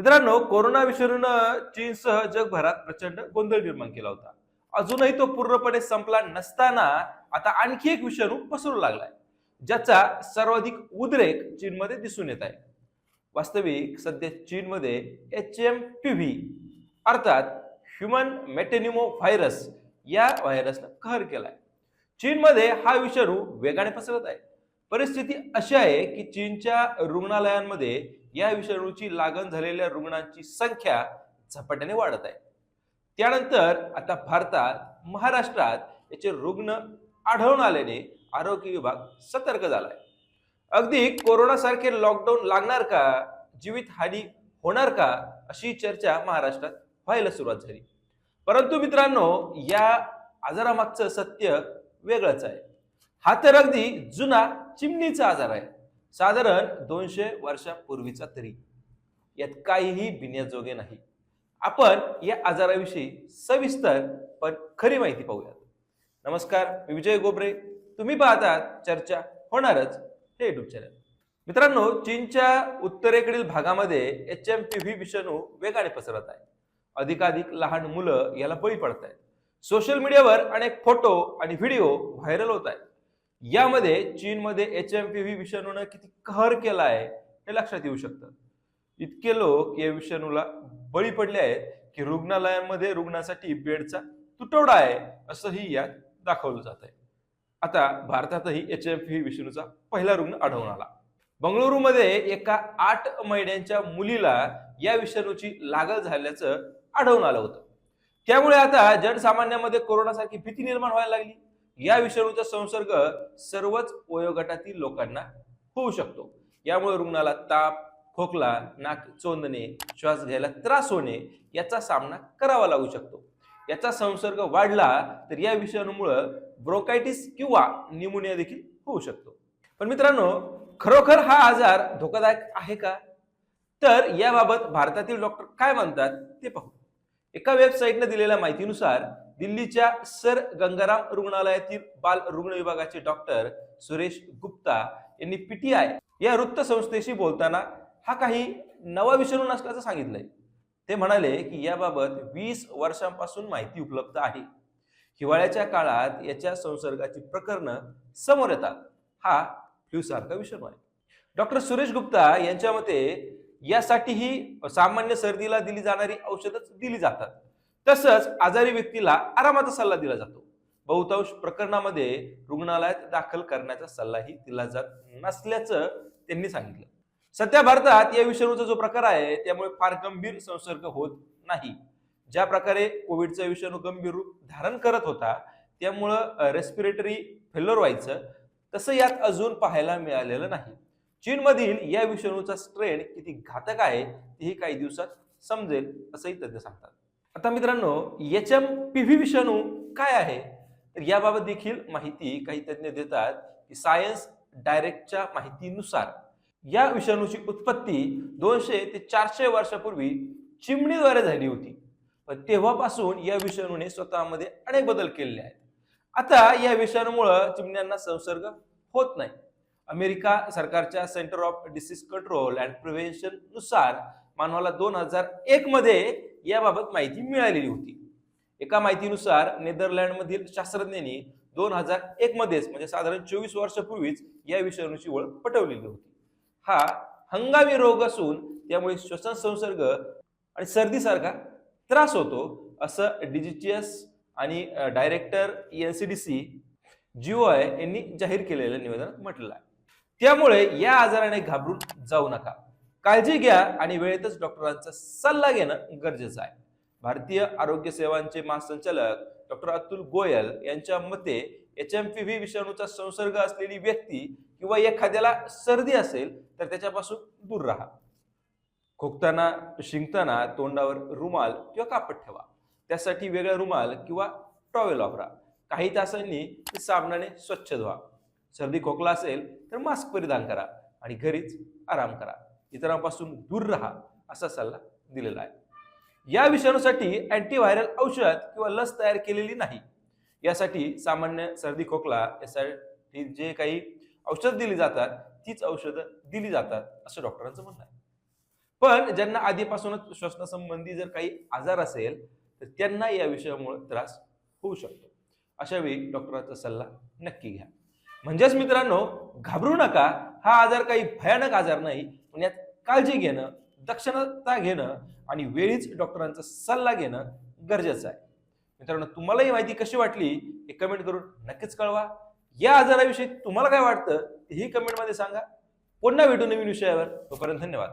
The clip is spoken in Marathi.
मित्रांनो कोरोना विषाणूनं चीनसह जगभरात प्रचंड गोंधळ निर्माण केला होता. अजूनही तो पूर्णपणे संपला नसताना आता आणखी एक विषाणू पसरू लागलाय ज्याचा सर्वाधिक उद्रेक चीनमध्ये दिसून येत आहे. वास्तविक सध्या चीनमध्ये एच एम पी व्ही अर्थात ह्युमन मेटेनिमो व्हायरस या व्हायरसनं कहर केलाय. चीनमध्ये हा विषाणू वेगाने पसरत आहे. परिस्थिती अशी आहे की चीनच्या रुग्णालयांमध्ये या विषाणूची लागण झालेल्या रुग्णांची संख्या झपाट्याने वाढत आहे. त्यानंतर आता भारतात महाराष्ट्रात याचे रुग्ण आढळून आल्याने आरोग्य विभाग सतर्क झालाय. अगदी कोरोनासारखे लॉकडाऊन लागणार का? जीवित हानी होणार का? अशी चर्चा महाराष्ट्रात व्हायला सुरुवात झाली. परंतु मित्रांनो या आजारामागचं सत्य वेगळंच आहे. हा तर अगदी जुना चिमणीचा आजार आहे. साधारण दोनशे वर्षापूर्वीचा तरी. यात काहीही बिन्याजोगे नाही. आपण या आजाराविषयी सविस्तर पण खरी माहिती पाहूयात. नमस्कार मी विजय गोबरे. तुम्ही पाहतात चर्चा होणारच हे युट्यूब चॅनल मित्रांनो चीनच्या उत्तरेकडील भागामध्ये एच एम पी व्ही विषाणू वेगाने पसरत आहे. अधिकाधिक लहान मुलं याला बळी पडत आहेत सोशल मीडियावर अनेक फोटो आणि व्हिडिओ व्हायरल होत आहेत. यामध्ये चीनमध्ये एच एम पी व्ही विषाणूनं किती कहर केला आहे हे लक्षात येऊ शकतं. इतके लोक या विषाणूला बळी पडले आहेत की रुग्णालयांमध्ये रुग्णासाठी बेडचा तुटवडा आहे असंही यात दाखवलं जात आहे. आता भारतातही एच एम पी विषाणूचा पहिला रुग्ण आढळून आला. बंगळुरूमध्ये एका आठ महिन्यांच्या मुलीला या विषाणूची लागण झाल्याचं आढळून आलं होतं. त्यामुळे आता जनसामान्यामध्ये कोरोनासारखी भीती निर्माण व्हायला लागली. या विषाणूचा संसर्ग सर्वच वयोगटातील लोकांना होऊ शकतो. यामुळे रुग्णाला ताप खोकला नाक चोंदणे श्वास घ्यायला त्रास होणे याचा सामना करावा लागू शकतो. याचा संसर्ग वाढला तर या विषाणूमुळं ब्रोकायटिस किंवा निमोनिया देखील होऊ शकतो. पण मित्रांनो खरोखर हा आजार धोकादायक आहे का? तर याबाबत भारतातील डॉक्टर काय म्हणतात ते पाहू. एका वेबसाईटनं दिलेल्या माहितीनुसार दिल्लीच्या सर गंगाराम रुग्णालयातील बाल रुग्ण विभागाचे डॉक्टर सुरेश गुप्ता यांनी पीटीआय या वृत्तसंस्थेशी बोलताना हा काही नवा विषाणू नसल्याचं सांगितलंय. ते म्हणाले की याबाबत वीस वर्षांपासून माहिती उपलब्ध आहे. हिवाळ्याच्या काळात याच्या संसर्गाची प्रकरणं समोर येतात. हा फ्लू सारखा विषाणू आहे. डॉक्टर सुरेश गुप्ता यांच्या मते यासाठीही सामान्य सर्दीला दिली जाणारी औषधच दिली जातात. तसंच आजारी व्यक्तीला आरामाचा सल्ला दिला जातो. बहुतांश प्रकरणामध्ये रुग्णालयात दाखल करण्याचा सल्लाही दिला जात नसल्याचं त्यांनी सांगितलं. सध्या भारतात या विषाणूचा जो प्रकार आहे त्यामुळे फार गंभीर संसर्ग होत नाही. ज्या प्रकारे कोविडचा विषाणू गंभीर रूप धारण करत होता त्यामुळं रेस्पिरेटरी फेलर व्हायचं तसं यात अजून पाहायला मिळालेलं नाही. चीनमधील या विषाणूचा स्ट्रेन किती घातक आहे तेही काही दिवसात समजेल असंही तज्ज्ञ सांगतात. आता मित्रांनो एच एम पी व्ही विषाणू काय आहे? तर याबाबत देखील माहिती काही तज्ज्ञ देतात की सायन्स डायरेक्टच्या माहितीनुसार या विषाणूची उत्पत्ती दोनशे ते चारशे वर्षापूर्वी चिमणीद्वारे झाली होती. पण तेव्हापासून या विषाणूने स्वतःमध्ये अनेक बदल केलेले आहेत. आता या विषाणूमुळं चिमण्यांना संसर्ग होत नाही. अमेरिका सरकारच्या centre of disease control and प्रिव्हेन्शननुसार मानवाला दोन हजार एक मध्ये याबाबत माहिती मिळालेली होती. एका माहितीनुसार नेदरलँडमधील शास्त्रज्ञांनी दोन हजार एक मध्येच म्हणजे साधारण चोवीस वर्षापूर्वीच या विषाणूची ओळख पटवलेली होती. हा हंगामी रोग असून त्यामुळे श्वसन संसर्ग आणि सर्दीसारखा त्रास होतो असं डिजिटियस आणि director N C D C GOI यांनी जाहीर केलेल्या निवेदनात म्हटलं आहे. त्यामुळे या आजाराने घाबरून जाऊ नका. काळजी घ्या आणि वेळेतच डॉक्टरांचा सल्ला घेणं गरजेचं आहे. भारतीय आरोग्य सेवांचे महासंचालक डॉक्टर अतुल गोयल यांच्या मते एच एम पी व्ही विषाणूचा संसर्ग असलेली व्यक्ती किंवा एखाद्याला सर्दी असेल तर त्याच्यापासून दूर राहा. खोकताना शिंकताना तोंडावर रुमाल किंवा कापड ठेवा. त्यासाठी वेगळा रुमाल किंवा टॉवेल वापरा. काही तासांनी साबणाने स्वच्छ धुवा. सर्दी खोकला असेल तर मास्क परिधान करा आणि घरीच आराम करा. इतरांपासून दूर राहा असा सल्ला दिलेला आहे. या विषाणूसाठी अँटीव्हायरल औषध किंवा लस तयार केलेली नाही. यासाठी सामान्य सर्दी खोकला यासाठी जे काही औषध दिली जातात तीच औषधं दिली जातात असं डॉक्टरांचं म्हणणं आहे. पण ज्यांना आधीपासूनच श्वसनासंबंधी जर काही आजार असेल तर त्यांना या विषयामुळे त्रास होऊ शकतो. अशा वेळी डॉक्टरांचा सल्ला नक्की घ्या. म्हणजेच मित्रांनो घाबरू नका. हा आजार काही भयानक आजार नाही पण यात काळजी घेणं दक्षता घेणं आणि वेळीच डॉक्टरांचा सल्ला घेणं गरजेचं आहे. मित्रांनो तुम्हाला ही माहिती कशी वाटली हे कमेंट करून नक्कीच कळवा. या आजाराविषयी तुम्हाला काय वाटतं हे कमेंटमध्ये सांगा. पुन्हा भेटू नवीन विषयावर. तोपर्यंत धन्यवाद.